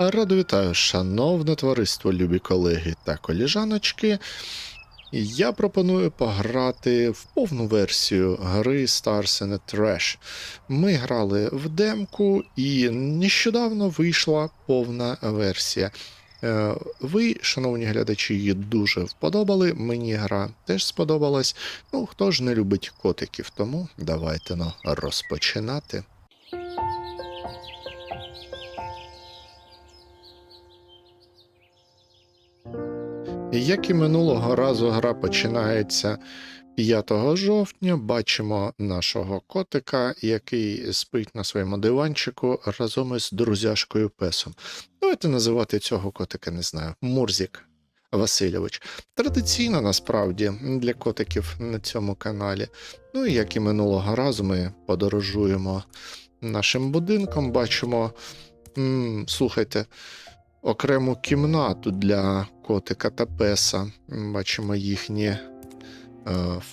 Радо вітаю, шановне товариство, любі колеги та коліжаночки. Я пропоную пограти в повну версію гри Stars in a Trash. Ми грали в демку, і нещодавно вийшла повна версія. Е, Ви, шановні глядачі, її дуже вподобали. Мені гра теж сподобалась. Ну, хто ж не любить котиків, тому давайте ну, розпочинати. Як і минулого разу, гра починається 5 жовтня. Бачимо нашого котика, який спить на своєму диванчику разом із друзяшкою песом. Давайте називати цього котика, не знаю, Мурзік Васильович. Традиційно насправді для котиків на цьому каналі. Ну і як і минулого разу, ми подорожуємо нашим будинком, бачимо. м, слухайте, окрему кімнату для котика та песа. Бачимо їхні е,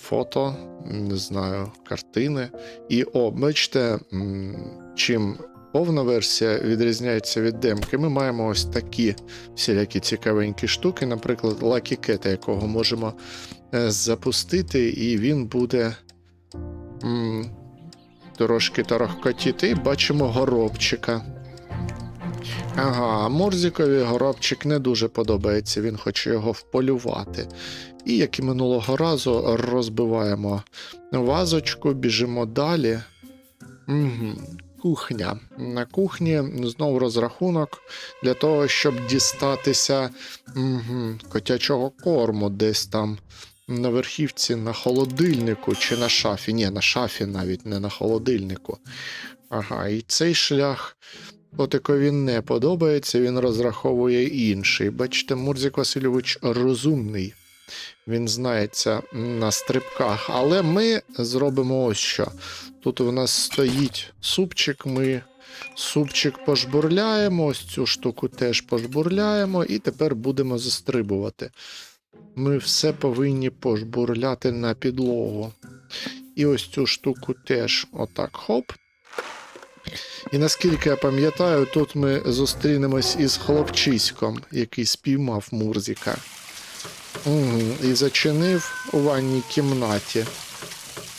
фото, не знаю, картини. І о, бачите, чим повна версія відрізняється від демки. Ми маємо ось такі всілякі цікавенькі штуки, наприклад, Cat, якого можемо е, запустити, і він буде. м, Трошки торохкотіти, і бачимо горобчика. Ага, Мурзікові горобчик не дуже подобається, він хоче його вполювати. І як і минулого разу, розбиваємо вазочку, біжимо далі. Угу. Кухня. На кухні знову розрахунок для того, щоб дістатися угу, котячого корму десь там на верхівці на холодильнику чи на шафі. Ні, на шафі навіть не на холодильнику. Ага, і цей шлях Котикові не подобається, він розраховує інший. Бачите, Мурзик Васильович розумний. Він знається на стрибках, але ми зробимо ось що. Тут у нас стоїть супчик, ми супчик пожбурляємо, ось цю штуку теж пожбурляємо, і тепер будемо застрибувати. Ми все повинні пожбурляти на підлогу. І ось цю штуку теж отак хоп, і наскільки я пам'ятаю, тут ми зустрінемось із хлопчиськом, який спіймав Мурзіка. Угу. І зачинив у ванній кімнаті.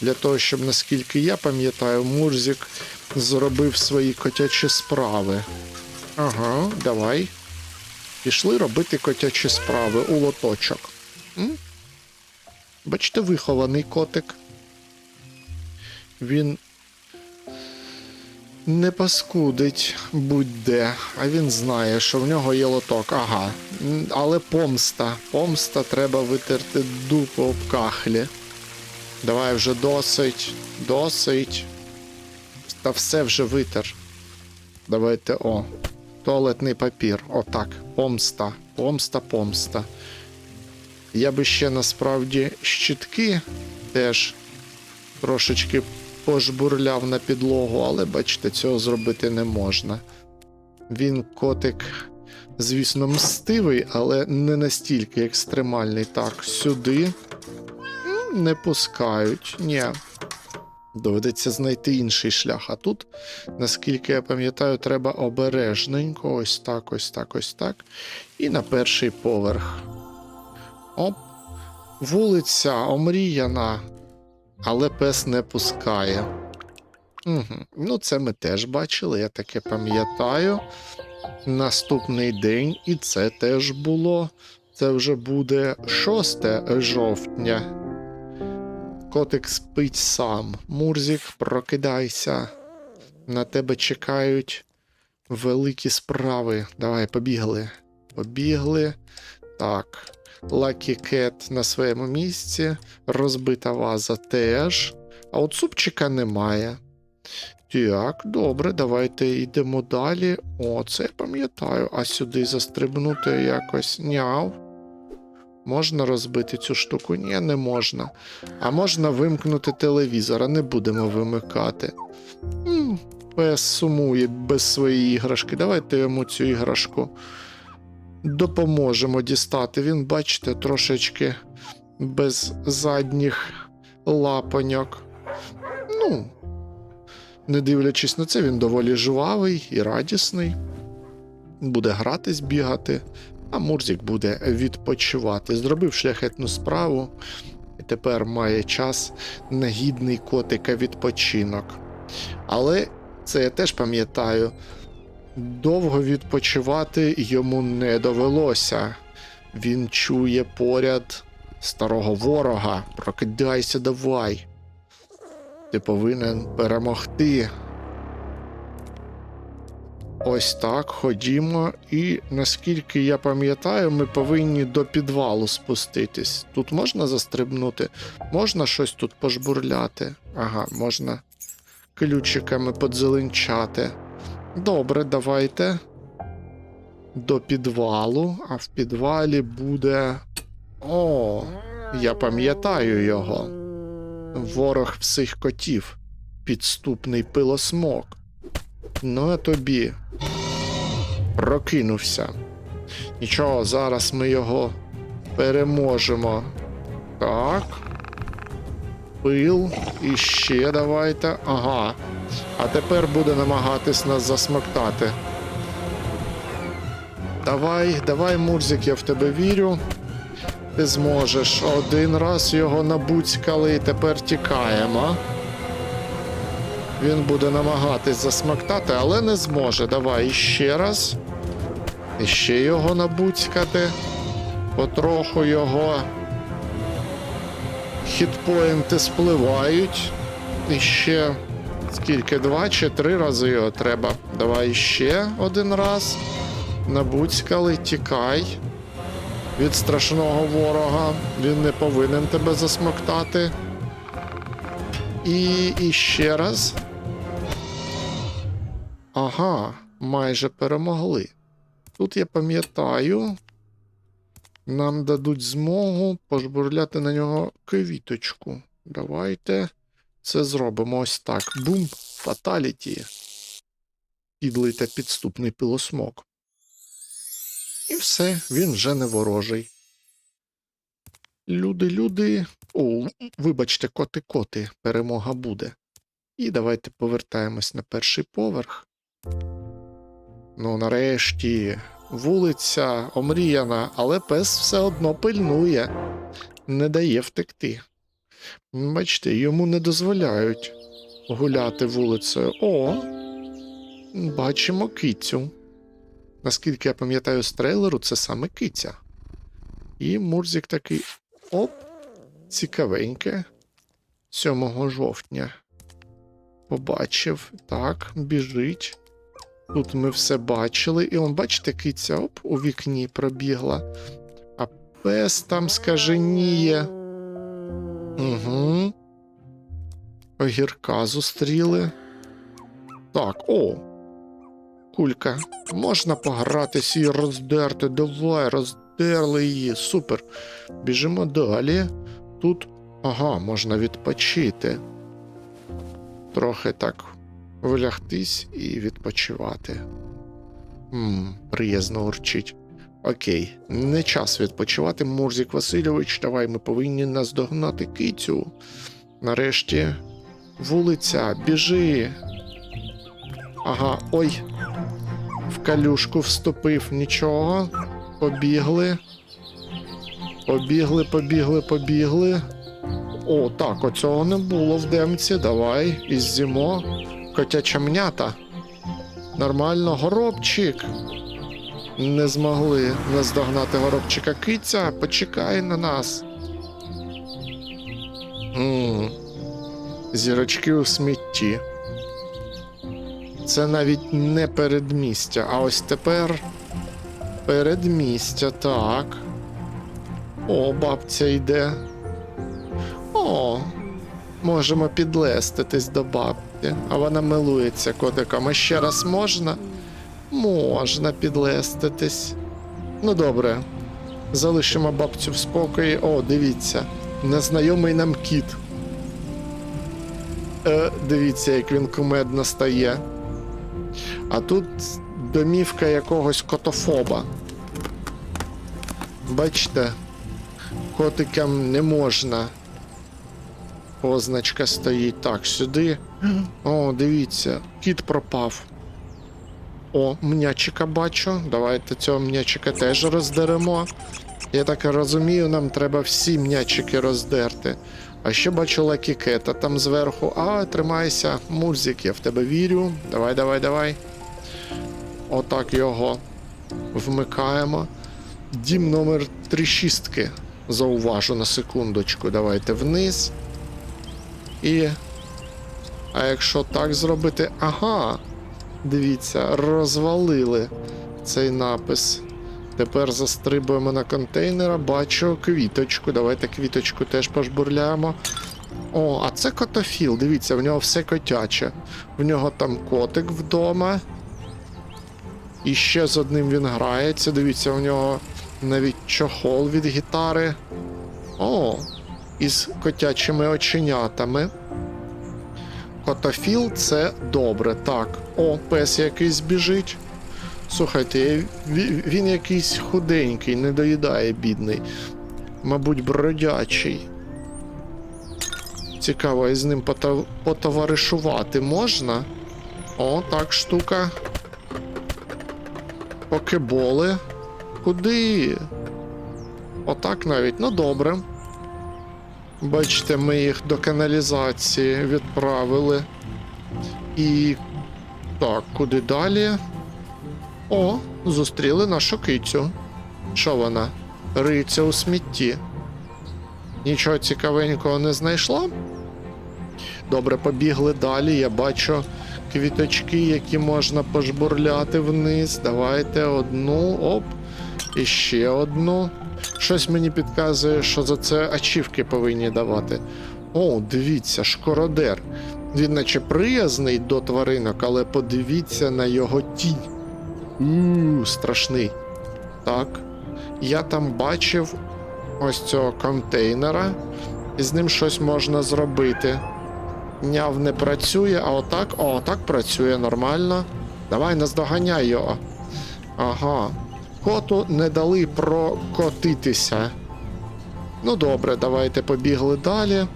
Для того, щоб, наскільки я пам'ятаю, Мурзік зробив свої котячі справи. Ага, давай. Пішли робити котячі справи у лоточок. М? Бачите, вихований котик. Він не паскудить будь-де, а він знає, що в нього є лоток. Ага. Але помста. Помста треба витерти дупу об кахлі. Давай вже досить, досить. Та все вже витер. Давайте о. Туалетний папір. Отак. Помста. Помста, помста. Я би ще насправді щітки теж трошечки пожбурляв на підлогу, але бачите, цього зробити не можна. Він котик, звісно, мстивий, але не настільки екстремальний. Так, сюди не пускають. Ні. Доведеться знайти інший шлях. А тут, наскільки я пам'ятаю, треба обережненько. Ось так, ось так, ось так. І на перший поверх. Оп. Вулиця омріяна, але пес не пускає. Угу. Ну, це ми теж бачили, я таке пам'ятаю. Наступний день, і це теж було. Це вже буде 6 жовтня. Котик спить сам. Мурзік, прокидайся. На тебе чекають великі справи. Давай, побігли. Побігли. Так. Lucky Cat на своєму місці, розбита ваза теж. А от супчика немає. Так, добре, давайте йдемо далі. О, це я пам'ятаю. А сюди застрибнути якось няв. Можна розбити цю штуку? Ні, не можна. А можна вимкнути телевізор, а не будемо вимикати. М, Пес сумує без своєї іграшки. Давайте йому цю іграшку допоможемо дістати. Він, бачите, трошечки без задніх лапоньок. Ну, не дивлячись на це, він доволі жвавий і радісний. буде гратись, бігати, а Мурзік буде відпочивати. Зробив шляхетну справу, і тепер має час на гідний котика відпочинок. Але це я теж пам'ятаю, довго відпочивати йому не довелося. Він чує поряд старого ворога. Прокидайся, давай. Ти повинен перемогти. Ось так, ходімо, і наскільки я пам'ятаю, ми повинні до підвалу спуститись. Тут можна застрибнути, можна щось тут пожбурляти. Ага, можна ключиками подзеленчати. Добре, давайте. До підвалу, а в підвалі буде. О, я пам'ятаю його. Ворог всіх котів. Підступний пилосмок. Ну, а тобі. Прокинувся. Нічого, зараз ми його переможемо. Так. Пил. І ще давайте. Ага. А тепер буде намагатись нас засмоктати. Давай, давай, Мурзик, я в тебе вірю. Ти зможеш. Один раз його набуцькали і тепер тікаємо. Він буде намагатись засмоктати, але не зможе. Давай іще раз. І ще його набуцькати. Потроху його хітпоінти спливають. І ще скільки? Два чи три рази його треба. Давай ще один раз. Набуцькали, тікай від страшного ворога. Він не повинен тебе засмоктати. І, і ще раз. Ага, майже перемогли. Тут я пам'ятаю, нам дадуть змогу пожбурляти на нього квіточку. Давайте це зробимо ось так. Бум, фаталіті. Підлий та підступний пилосмок. І все, він вже не ворожий. Люди, люди. О, вибачте, коти-коти, перемога буде. І давайте повертаємось на перший поверх. Ну, нарешті, вулиця омріяна, але пес все одно пильнує, не дає втекти. Бачите, йому не дозволяють гуляти вулицею. О, бачимо кицю. Наскільки я пам'ятаю з трейлеру, це саме киця. І Мурзик такий оп, цікавеньке. 7 жовтня. Побачив. Так, біжить. Тут ми все бачили. І он, бачите, киця оп, у вікні пробігла. А пес там скаженіє. Угу. Огірка зустріли. Так, о. Кулька. Можна погратися і роздерти. Давай, роздерли її. Супер. Біжимо далі. Тут. Ага, можна відпочити. Трохи так вилягтись і відпочивати. Ммм, приязно урчить. Окей, не час відпочивати, Мурзік Васильович. Давай ми повинні наздогнати кицю. Нарешті, вулиця, біжи. Ага, ой. В калюшку вступив нічого. Побігли. Побігли, побігли, побігли. О, так, оцього не було в демці. Давай, іззімо. Котяча мнята. Нормально, горобчик. Не змогли наздогнати горобчика киця. Почекай на нас. м Зірочки у смітті. Це навіть не передмістя, а ось тепер передмістя, так. О, бабця йде. О, можемо підлеститись до бабці, а вона милується котиком. А ще раз можна? Можна підлеститись. Ну добре. Залишимо бабцю в спокої. О, дивіться, незнайомий нам кіт. Е, дивіться, як він кумедно стає. А тут домівка якогось котофоба. Бачите, котикам не можна. Позначка стоїть. Так, сюди. О, дивіться, кіт пропав. О, м'ячика бачу. Давайте цього м'ячика теж роздеремо. Я так розумію, нам треба всі м'ячики роздерти. А ще бачу Лакі Кета там зверху. А, тримайся, мурзик, я в тебе вірю. Давай, давай, давай. Отак його вмикаємо. Дім номер 3 шістки. Зауважу на секундочку. Давайте вниз. І. А якщо так зробити. Ага. Дивіться, розвалили цей напис. Тепер застрибуємо на контейнера, бачу квіточку. Давайте квіточку теж пожбурляємо. О, а це котофіл. Дивіться, в нього все котяче. В нього там котик вдома. І ще з одним він грається. Дивіться, у нього навіть чохол від гітари. О, із котячими оченятами. Котофіл це добре. Так. О, пес якийсь біжить. Слухайте, він якийсь худенький, не доїдає, бідний. Мабуть, бродячий. Цікаво, із ним потоваришувати можна? О, так, штука. Покеболи. Куди? Отак навіть. Ну добре. Бачите, ми їх до каналізації відправили. І. Так, куди далі? О, зустріли нашу кицю. Що вона? Риється у смітті. Нічого цікавенького не знайшла? Добре, побігли далі. Я бачу квіточки, які можна пожбурляти вниз. Давайте одну, оп. І ще одну. Щось мені підказує, що за це ачівки повинні давати. О, дивіться, шкородер. Він наче приязний до тваринок, але подивіться на його тінь. Ууу, страшний. Так. Я там бачив ось цього контейнера, і з ним щось можна зробити. Няв не працює, а отак, о, отак працює нормально. Давай наздоганяй його. Ага. Коту не дали прокотитися. Ну добре, давайте побігли далі.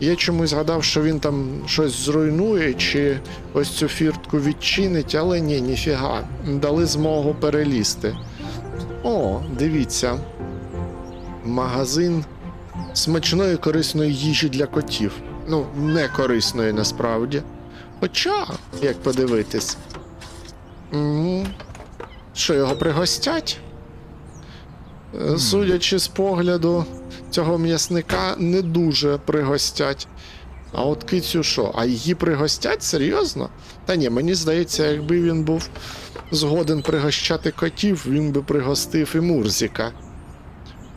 Я чомусь згадав, що він там щось зруйнує, чи ось цю фіртку відчинить, але ні, ніфіга. Дали змогу перелізти. О, дивіться. Магазин смачної корисної їжі для котів. Ну, не корисної насправді. Хоча, як подивитись. М, Що його пригостять? Е, Судячи з погляду цього м'ясника, не дуже пригостять. А от кицю що? А її пригостять? Серйозно? Та ні, мені здається, якби він був згоден пригощати котів, він би пригостив і Мурзіка.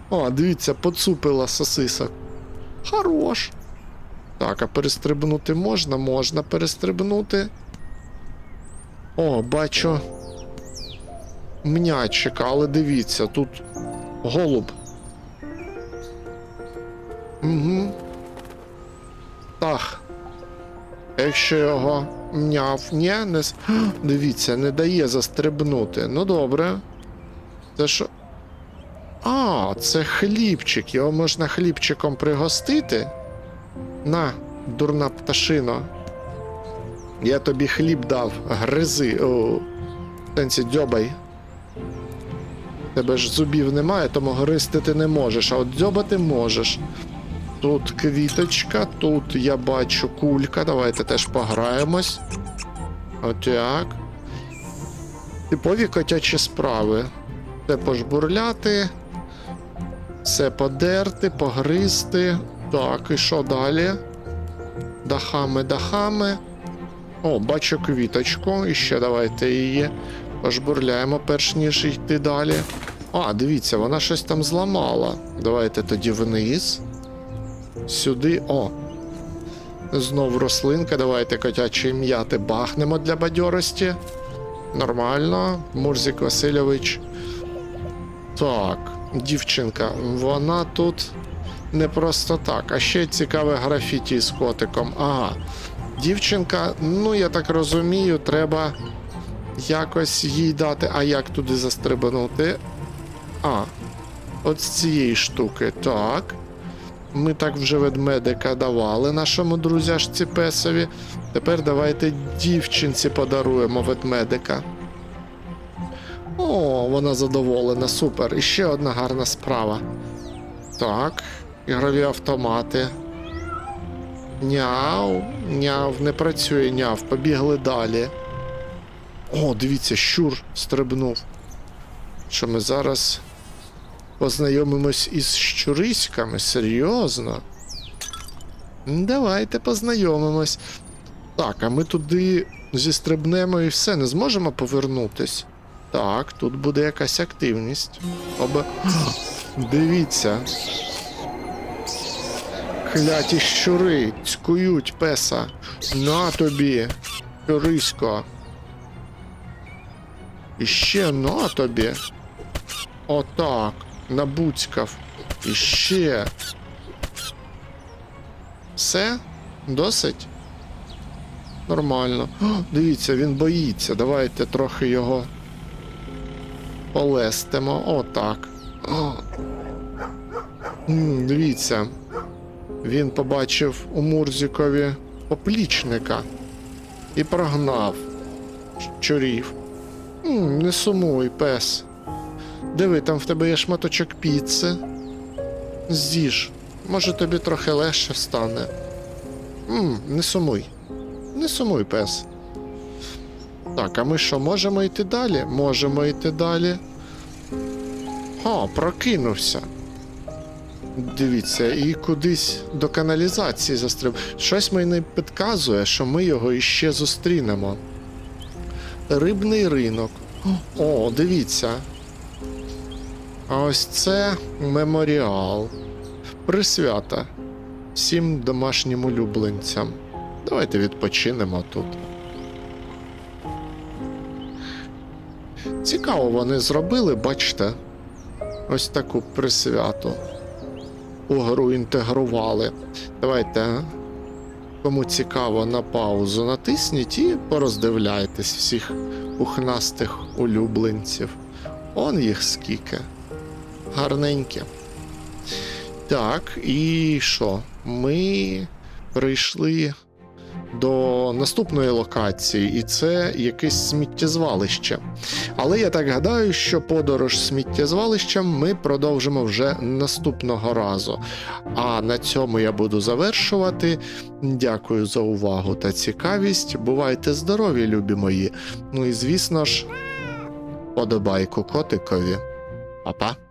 О, дивіться, поцупила сосисок. Хорош. Так, а перестрибнути можна? Можна перестрибнути. О, бачу. Мнячика, але дивіться, тут голуб. Угу. Так. Якщо його мняв, ні, не. Дивіться, не дає застрибнути. Ну добре. Це що. А, це хлібчик. Його можна хлібчиком пригостити. На, дурна пташино. Я тобі хліб дав, гризи. О, сенсі дзьобай. Тебе ж зубів немає, тому гризти ти не можеш, а от дзьобати можеш. Тут квіточка, тут я бачу кулька. Давайте теж пограємось. Отак. Типові котячі справи. Це пожбурляти. Все подерти, погризти. Так, і що далі? Дахами, дахами. О, бачу квіточку. І ще давайте її пожбурляємо, перш ніж йти далі. А, дивіться, вона щось там зламала. Давайте тоді вниз. Сюди. О. Знов рослинка. Давайте котячі м'яти бахнемо для бадьорості. Нормально. Мурзик Васильович. Так, дівчинка, вона тут не просто так. А ще цікаве графіті з котиком. Ага. Дівчинка, ну я так розумію, треба якось їй дати. А як туди застрибнути? А, от з цієї штуки. Так. Ми так вже ведмедика давали нашому друзяшці песові. Тепер давайте дівчинці подаруємо ведмедика. О, вона задоволена, супер. І ще одна гарна справа. Так, ігрові автомати. Няв, няв, не працює няв, побігли далі. О, дивіться, щур стрибнув. Що ми зараз познайомимось із щуриськами? Серйозно? Давайте познайомимось. Так, а ми туди зістрибнемо і все, не зможемо повернутись. Так, тут буде якась активність. Оба. Дивіться. Кляті щури цькують песа. На тобі, щурисько. І ще на тобі. Отак. Набуцькав. І ще. Все? Досить? Нормально. О, дивіться, він боїться. Давайте трохи його полестимо. Отак. О. М, Дивіться. Він побачив у Мурзікові поплічника і прогнав щурів. М, Не сумуй, пес. Диви, там в тебе є шматочок піци. З'їж. Може тобі трохи легше стане. М, Не сумуй. Не сумуй, пес. Так, а ми що, можемо йти далі? Можемо йти далі. О, прокинувся. Дивіться, і кудись до каналізації застриб. Щось мені підказує, що ми його іще зустрінемо. Рибний ринок. О, дивіться. А ось це меморіал. Присвята всім домашнім улюбленцям. Давайте відпочинемо тут. Цікаво, вони зробили, бачите, ось таку присвяту. У гру інтегрували. Давайте, кому цікаво, на паузу натисніть і пороздивляйтесь всіх пухнастих улюбленців. Он їх скільки. Гарненькі. Так, і що? Ми прийшли до наступної локації, і це якесь сміттєзвалище. Але я так гадаю, що подорож сміттєзвалищем ми продовжимо вже наступного разу. А на цьому я буду завершувати. Дякую за увагу та цікавість. Бувайте здорові, любі мої. Ну і звісно ж, подобайку котикові. Па-па.